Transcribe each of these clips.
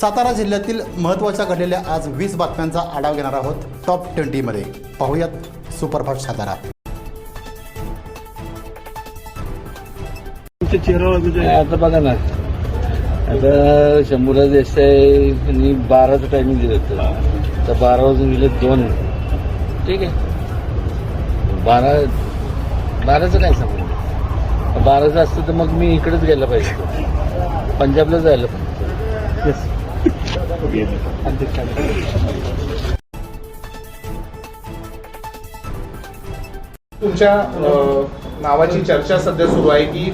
सातारा जिल्ह्यातील महत्त्वाच्या घडलेल्या आज वीस बातम्यांचा आढावा घेणार आहोत टॉप ट्वेंटीमध्ये पाहूयात सुपरफास्ट सातारा. तुमच्या चेहऱ्यावर आता बघा ना. आता शंभूराज देसाई बाराचं टायमिंग दिलं होतं. तर बारा वाजून गेले दोन. ठीक आहे. बारा बाराचं काय सांगू? बाराचं असतं तर मग मी इकडेच गेलं पाहिजे. पंजाबला जायला पाहिजे. अध्यक्ष तुमच्या नावाची चर्चा सध्या सुरू आहे की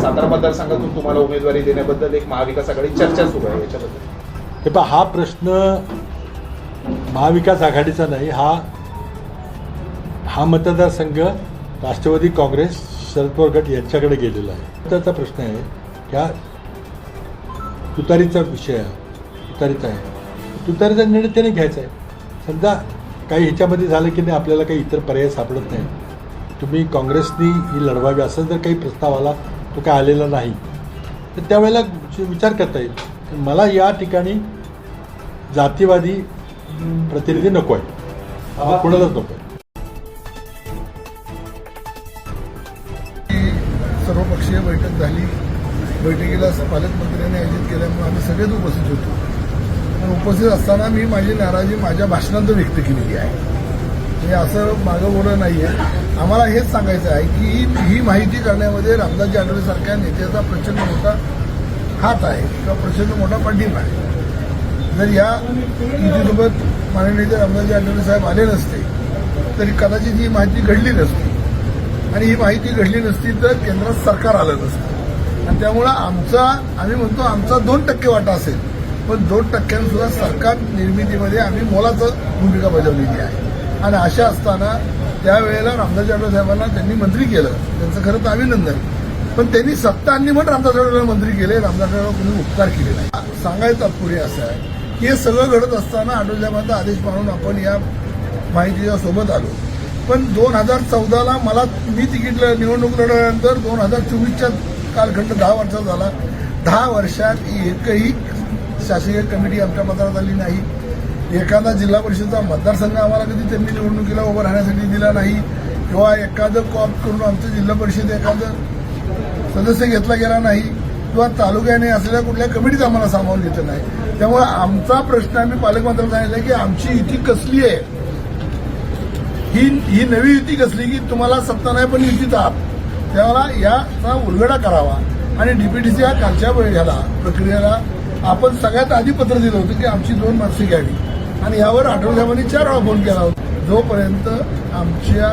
सातारा मतदारसंघातून तुम्हाला उमेदवारी देण्याबद्दल एक महाविकास आघाडी चर्चा सुरू आहे याच्याबद्दल. हे पहा हा प्रश्न महाविकास आघाडीचा नाही हा हा मतदारसंघ राष्ट्रवादी काँग्रेस शरद पवार गट यांच्याकडे गेलेला आहे. त्याचा प्रश्न आहे ह्या तुतारीचा विषय आहे तुतारीचा आहे. तुतारीचा निर्णय त्याने घ्यायचा आहे. समजा काही ह्याच्यामध्ये झालं की नाही आपल्याला काही इतर पर्याय सापडत नाही तुम्ही काँग्रेसनी ही लढवावी असं जर काही प्रस्ताव आला तो काय आलेला नाही. तर त्यावेळेला विचार करता येईल. मला या ठिकाणी जातीवादी प्रतिनिधी नको आहे. हा कुणालाच नको आहे. सर्वपक्षीय बैठक झाली. बैठकीला पालकमंत्र्यांनी आयोजित केल्यामुळे आम्ही सगळेच उपस्थित होतो. उपस्थित असताना मी माझी नाराजी माझ्या भाषणात व्यक्त केलेली आहे. हे असं मागं बोलणं नाही आहे. आम्हाला हेच सांगायचं आहे की ही- ही माहिती करण्यामध्ये रामदासजी आठवलेसारख्या नेत्याचा प्रचंड मोठा हात आहे किंवा प्रचंड मोठा पाठिंबा आहे. जर या युतीसोबत माननीय नेते रामदासजी आठवले साहेब आले नसते तरी कदाचित ही माहिती घडली नसती. आणि ही माहिती घडली नसती तर केंद्रात सरकार आलं नसतं. आणि त्यामुळं आमचा आम्ही म्हणतो आमचा दोन टक्के वाटा असेल. पण दोन टक्क्यांसुद्धा सरकार निर्मितीमध्ये आम्ही मोलाचं भूमिका बजावलेली आहे. आणि अशा असताना त्यावेळेला रामदास जाधव साहेबांना त्यांनी मंत्री केलं. त्यांचं खरं तर अभिनंदन. पण त्यांनी सत्ता आणली म्हणून रामदास जाधवला मंत्री केले. रामदास जाधव कोणी उपकार केले नाही. सांगायचं तात्पर्य असं आहे की हे सगळं घडत असताना आठवले साहेबांचा आदेश मानून आपण या माहितीच्या सोबत आलो. पण दोन हजार चौदाला मला मी तिकीट निवडणूक लढवल्यानंतर दोन हजार चोवीसच्या कालखंड दहा वर्षाचा झाला. दहा वर्षात एकही शासकीय कमिटी आमच्या पत्रात आली नाही. एखादा जिल्हा परिषदचा मतदारसंघ आम्हाला कधी त्यांनी निवडणुकीला उभं राहण्यासाठी दिला नाही. किंवा एखादं कॉप करून आमचं जिल्हा परिषद एखादं सदस्य घेतला गेला नाही. किंवा तालुक्याने असलेल्या कुठल्या कमिटीत आम्हाला सामावून घेतलं नाही. त्यामुळे आमचा प्रश्न आम्ही पालकमंत्र्यांना सांगितलं की आमची युती कसली आहे? ही ही नवी युती कसली की तुम्हाला सत्ता नाही पण युतीत आहात? त्यावेळेला याचा उलगडा करावा आणि डीपीटीसी हा कालच्या वेळी ह्याला प्रक्रियेला आपण सगळ्यात आधी पत्र दिलं होतं की आमची दोन मार्क्स घ्यावी आणि यावर आठवड्यामध्ये चार वेळा फोन केला होता. जोपर्यंत आमच्या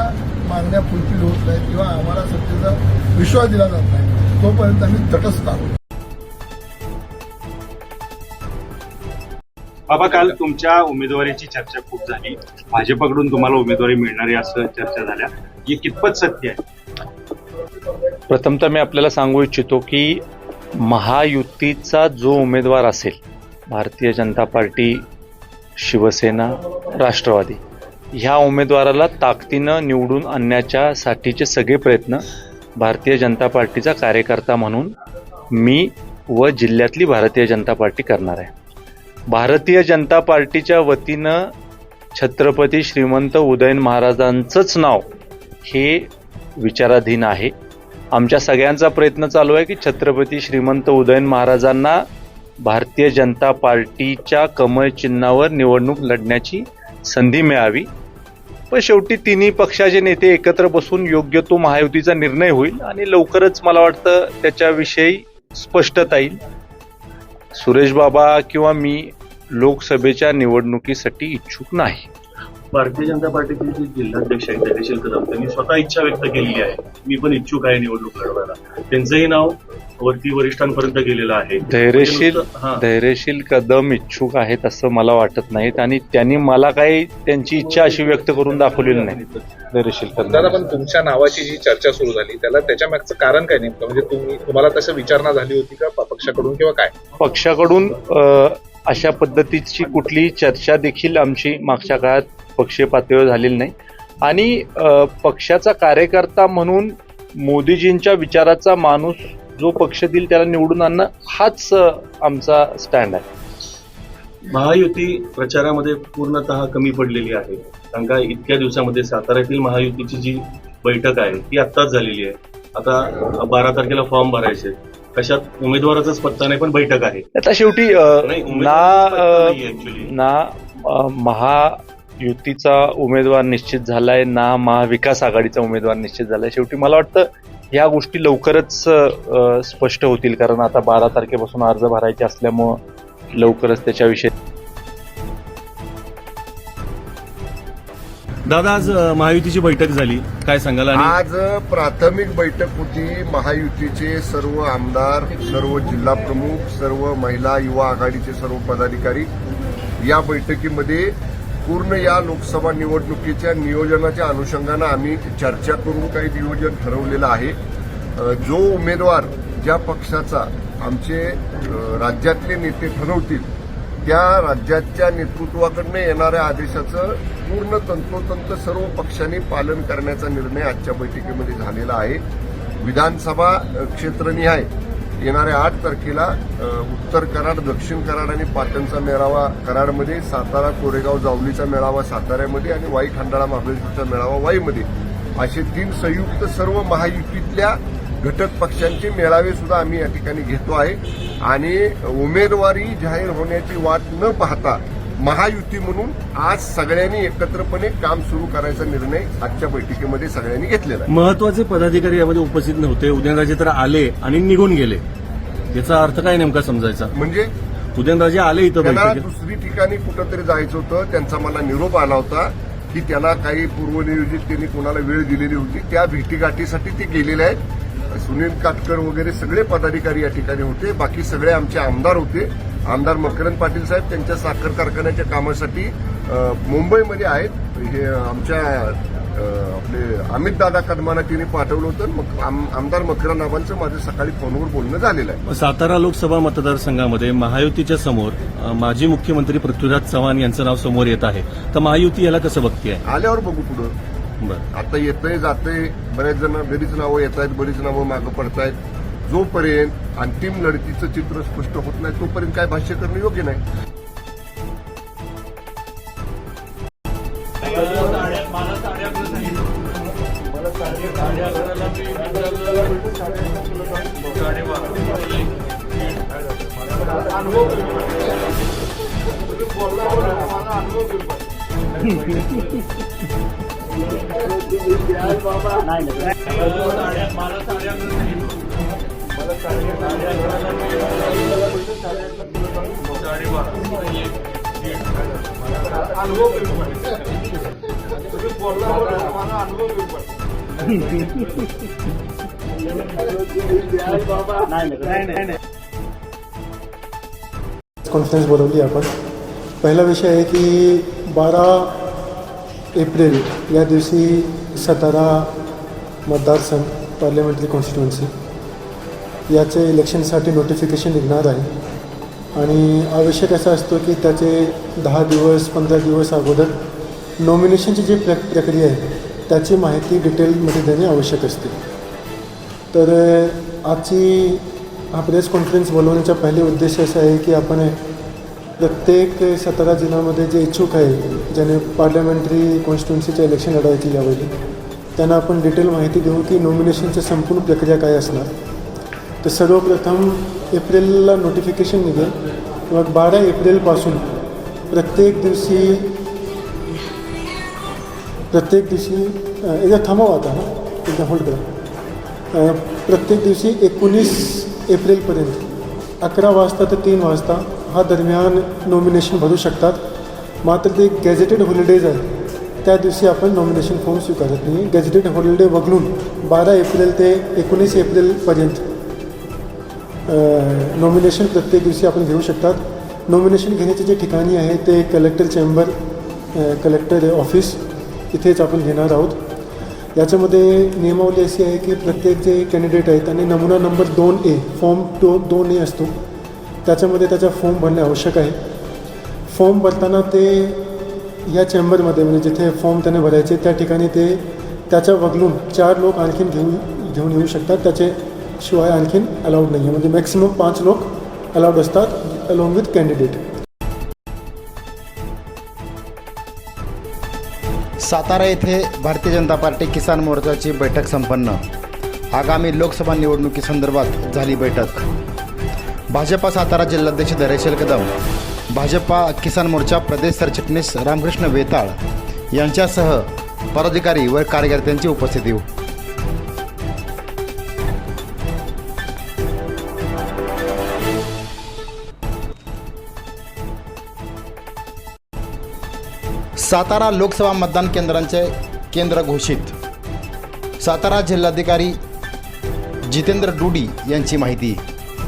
मागण्या फुलफिल होत नाहीत किंवा आम्हाला सत्तेचा विश्वास दिला जात नाही तोपर्यंत आम्ही तटस्थ आहोत. बाबा काल तुमच्या उमेदवारीची चर्चा खूप झाली. भाजपकडून तुम्हाला उमेदवारी मिळणार आहे असं चर्चा झाल्या. ही कितपत सत्य आहे? प्रथमतः मी आपल्याला सांगू इच्छितो की महायुतीचा जो उमेदवार असेल भारतीय जनता पार्टी शिवसेना राष्ट्रवादी ह्या उमेदवाराला ताकदीनं निवडून आणण्याच्या साठीचे सगळे प्रयत्न भारतीय जनता पार्टीचा कार्यकर्ता म्हणून मी व जिल्ह्यातली भारतीय जनता पार्टी करणार आहे. भारतीय जनता पार्टीच्या वतीनं छत्रपती श्रीमंत उदयन महाराजांचंच नाव हे विचाराधीन आहे. आमच्या सगळ्यांचा प्रयत्न चालू आहे की छत्रपती श्रीमंत उदयन महाराजांना भारतीय जनता पार्टीच्या कमळ चिन्हावर निवडणूक लढण्याची संधी मिळावी. पण शेवटी तिन्ही पक्षाचे नेते एकत्र बसून योग्य तो महायुतीचा निर्णय होईल आणि लवकरच मला वाटतं त्याच्याविषयी स्पष्टता येईल. सुरेश बाबा किंवा मी लोकसभेच्या निवडणुकीसाठी इच्छुक नाही. भारतीय जनता पार्टीचे जे जिल्हाध्यक्ष आहेत धैर्यशील कदम त्यांनी स्वतः इच्छा व्यक्त केलेली आहे. मी पण इच्छुक आहे निवडणूक लढवायला. त्यांचंही नाव वरती वरिष्ठांपर्यंत गेलेलं आहे. धैर्यशील म्हणजे हा. धैर्यशील कदम इच्छुक आहेत असं मला वाटत नाहीत आणि त्यांनी मला काही त्यांची इच्छा अशी व्यक्त करून दाखवलेली नाही. धैर्यशील दादा कदम पण तुमच्या नावाची जी चर्चा सुरू झाली त्याला त्याच्या मागचं कारण काय नेमकं? म्हणजे तुम्ही तुम्हाला तसं विचारणा झाली होती का पक्षाकडून किंवा काय? पक्षाकडून अशा पद्धतीची कुठलीही चर्चा देखील आमची मागच्या काळात पक्षीय पातळीवर झालेली नाही. आणि पक्षाचा कार्यकर्ता म्हणून मोदीजींच्या विचाराचा माणूस जो पक्ष देईल त्याला निवडून आणणं हाच आमचा स्टँड आहे. महायुती प्रचारामध्ये पूर्णतः कमी पडलेली आहे. कारण का इतक्या दिवसामध्ये साताऱ्यातील महायुतीची जी बैठक आहे ती आत्ताच झालेली आहे. आता बारा तारखेला फॉर्म भरायचे कशात? उमेदवाराचाच पत्ता नाही पण बैठक आहे. आता शेवटी ना. ना अ, महायुतीचा उमेदवार निश्चित झालाय ना महाविकास आघाडीचा उमेदवार निश्चित झालाय. शेवटी मला वाटतं ह्या गोष्टी लवकरच स्पष्ट होतील. कारण आता बारा तारखेपासून अर्ज भरायचे असल्यामुळं लवकरच त्याच्याविषयी दादा आज महायुतीची बैठक झाली. काय सांगाल आज प्राथमिक बैठक होती. महायुतीचे सर्व आमदार सर्व जिल्हा प्रमुख सर्व महिला युवा आघाडीचे सर्व पदाधिकारी या बैठकीमध्ये पूर्ण या लोकसभा निवडणुकीच्या नियोजनाच्या अनुषंगानं आम्ही चर्चा करून काही नियोजन ठरवलेलं आहे. जो उमेदवार ज्या पक्षाचा आमचे राज्यातले नेते ठरवतील त्या राज्याच्या नेतृत्वाकडनं येणाऱ्या आदेशाचं पूर्ण तंतोतंत सर्व पक्षांनी पालन करण्याचा निर्णय आजच्या बैठकीमध्ये झालेला आहे. विधानसभा क्षेत्रनिहाय येणाऱ्या आठ तारखेला उत्तर कराड दक्षिण कराड आणि पाटणचा मेळावा कराडमध्ये सातारा कोरेगाव जावलीचा मेळावा साताऱ्यामध्ये आणि वाई खंडाळा महाबळेश्वरचा मेळावा वाईमध्ये. असे तीन संयुक्त सर्व महायुतीतल्या घटक पक्षांचे मेळावे सुद्धा आम्ही या ठिकाणी घेतो आहे. आणि उमेदवारी जाहीर होण्याची वाट न पाहता महायुती म्हणून आज सगळ्यांनी एकत्रपणे काम सुरू करायचा निर्णय आजच्या बैठकीमध्ये सगळ्यांनी घेतलेला महत्त्वाचे पदाधिकारी यामध्ये उपस्थित नव्हते. उदयनराजे तर आले आणि निघून गेले. याचा अर्थ काय नेमका समजायचा? म्हणजे? उदयनराजे आले इथं दुसरी ठिकाणी कुठंतरी जायचं होतं. त्यांचा मला निरोप आला होता की त्यांना काही पूर्वनियोजित त्यांनी कोणाला वेळ दिलेली होती. त्या भेटीगाठीसाठी ते गेलेले आहेत. सुनील काटकर वगैरे सगळे पदाधिकारी या ठिकाणी होते. बाकी सगळे आमचे आमदार होते. आमदार मकरंद पाटील साहेब त्यांच्या साखर कारखान्याच्या कामासाठी मुंबईमध्ये आहेत. हे आमच्या आपले अमित दादा कदमाना तिने पाठवलं होतं. मग आम- आमदार मकरंद आबांचं माझं सकाळी फोनवर बोलणं झालेलं आहे. सातारा लोकसभा मतदारसंघामध्ये महायुतीच्या समोर माजी मुख्यमंत्री पृथ्वीराज चव्हाण यांचं नाव समोर येत आहे. तर महायुती याला कसं बघतीये? आल्यावर बघू पुढं. बरं. आता येतंय जातंय बऱ्याच जण बरीच नावं येत आहेत बरीच नावं मागं पडतायत. जोपर्यंत अंतिम लढतीचं चित्र स्पष्ट होत नाही तोपर्यंत काय भाष्य करणं योग्य नाही. कॉन्फरन्स बोलवली आपण. पहिला विषय आहे की बारा एप्रिल या दिवशी सातारा मतदारसंघ पार्लमेंटरी कॉन्स्टिट्युएन्सी याचे इलेक्शनसाठी नोटिफिकेशन निघणार आहे. आणि आवश्यक असा असतो की त्याचे दहा दिवस पंधरा दिवस अगोदर नॉमिनेशनची जी प्र प्रक्रिया आहे त्याची माहिती डिटेलमध्ये देणे आवश्यक असते. तर आजची हा प्रेस कॉन्फरन्स बोलवण्याचा पहिले उद्देश असा आहे की आपण प्रत्येक सातारा जिल्ह्यामध्ये जे इच्छुक आहे ज्याने पार्लमेंटरी कॉन्स्टिट्युन्सीच्या इलेक्शन लढवायची यावेळी त्यांना आपण डिटेल माहिती देऊ की नॉमिनेशनची संपूर्ण प्रक्रिया काय असणार. तर सर्वप्रथम एप्रिलला नोटिफिकेशन निघेल. मग बारा एप्रिलपासून प्रत्येक दिवशी प्रत्येक दिवशी एकदा थांबवा हो आता हां. एकदा होल्ड करा. प्रत्येक दिवशी एकोणीस एप्रिलपर्यंत अकरा वाजता ते तीन वाजता हा दरम्यान नॉमिनेशन भरू शकतात. मात्र ते गॅजेटेड हॉलिडेज आहे त्या दिवशी आपण नॉमिनेशन फॉर्म स्वीकारत नाही. गॅजेटेड हॉलिडे वगळून बारा एप्रिल ते एकोणीस एप्रिलपर्यंत नॉमिनेशन प्रत्येक दिवशी आपण घेऊ शकतात. नॉमिनेशन घेण्याचे जे ठिकाणी आहे ते कलेक्टर चेंबर कलेक्टर ऑफिस इथेच आपण घेणार आहोत. याच्यामध्ये नियमावली अशी आहे की प्रत्येक जे कॅन्डिडेट आहेत आणि नमुना नंबर दोन ए फॉर्म टो दोन ए असतो. त्याच्यामध्ये त्याचा फॉर्म भरणे आवश्यक आहे. फॉर्म भरताना ते या चेंबरमध्ये म्हणजे जिथे फॉर्म त्याने भरायचे त्या ठिकाणी ते त्याच्या वगळून चार लोक आणखीन घेऊन घेऊन येऊ शकतात. त्याचे शिवाय आणखीन अलाउड नाही आहे म्हणजे मॅक्सिमम पाच लोक अलाउड असतात अलॉंग विथ कॅन्डिडेट सातारा येथे भारतीय जनता पार्टी किसान मोर्चाची बैठक संपन्न. आगामी लोकसभा निवडणुकीसंदर्भात झाली बैठक. भाजपा सातारा जिल्हाध्यक्ष दरेशल कदम भाजपा किसान मोर्चा प्रदेश सरचिटणीस रामकृष्ण वेताळ यांच्यासह पदाधिकारी व कार्यकर्त्यांची उपस्थिती सातारा लोकसभा मतदान केंद्रांचे केंद्र घोषित. सातारा जिल्हाधिकारी जितेंद्र डुडी यांची माहिती.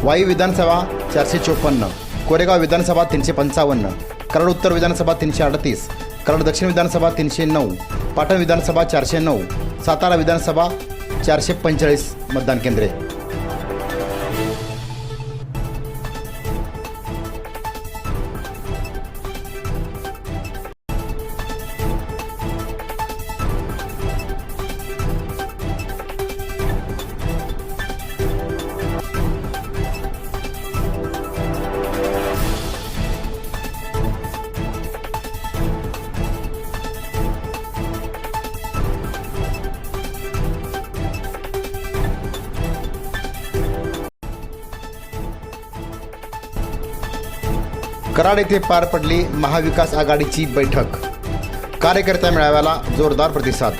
वाई विधानसभा चारशे चोपन्न कोरेगाव विधानसभा तीनशे पंचावन्न कराड उत्तर विधानसभा तीनशे अडतीस कराड दक्षिण विधानसभा तीनशे नऊ पाटण विधानसभा चारशे नऊ सातारा विधानसभा चारशे पंचेचाळीस मतदान केंद्रे. कराड येथे पार पडली महाविकास आघाडीची बैठक. कार्यकर्त्या मेळाव्याला जोरदार प्रतिसाद.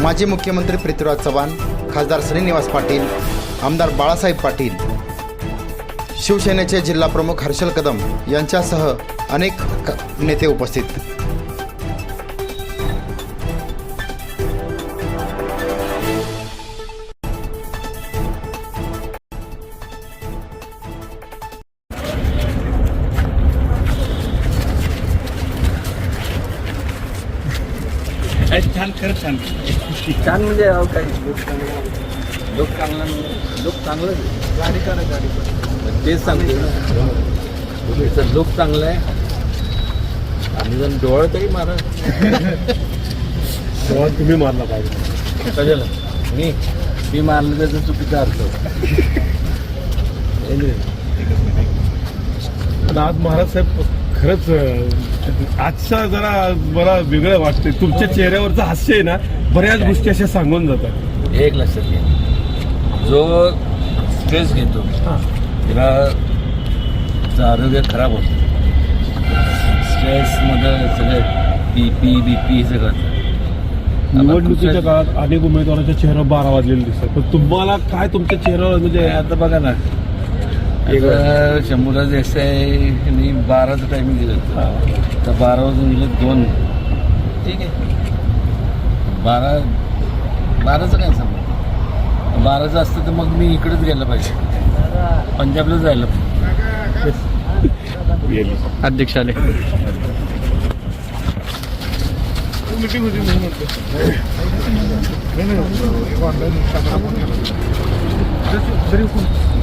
माजी मुख्यमंत्री पृथ्वीराज चव्हाण खासदार श्रीनिवास पाटील आमदार बाळासाहेब पाटील शिवसेनेचे जिल्हा प्रमुख हर्षल कदम यांच्यासह अनेक नेते उपस्थित. छान. म्हणजे अहो काय लोक चांगला लोक चांगला लोक चांगलंच आहे. गाडी करा गाडी तेच सांगते लोक चांगला आहे. आम्ही जण डोळ तरी मारा. तुम्ही मारला पाहिजे. कशाला? मी? मी मारलं त्याचा चुकीचा अर्थ. पण आज महाराज साहेब खरंच आजचा जरा मला वेगळं वाटतंय. तुमच्या चेहऱ्यावरचं हास्य आहे ना बऱ्याच गोष्टी अशा सांगून जातात. एक लक्षात घ्या. जो स्ट्रेस घेतो त्याला आरोग्य खराब होतं. स्ट्रेसमध्ये सगळं पी पी बी पी सगळं निवडणुकीच्या काळात अनेक उमेदवारांच्या चेहऱ्यावर बारा वाजलेले दिसतात. पण तुम्हाला काय तुमच्या चेहऱ्यावर म्हणजे आता बघा ना आता शंभूराज देसाई बाराचं टायमिंग दिलं होतं. तर बारा वाजून गेलं दोन. ठीक आहे. बारा बाराचं काय सांगू? बाराचं असतं तर मग मी इकडेच गेलं पाहिजे. पंजाबला जायला. अध्यक्ष आले.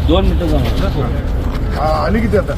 दोन मिनटं जाणार आली किती आता?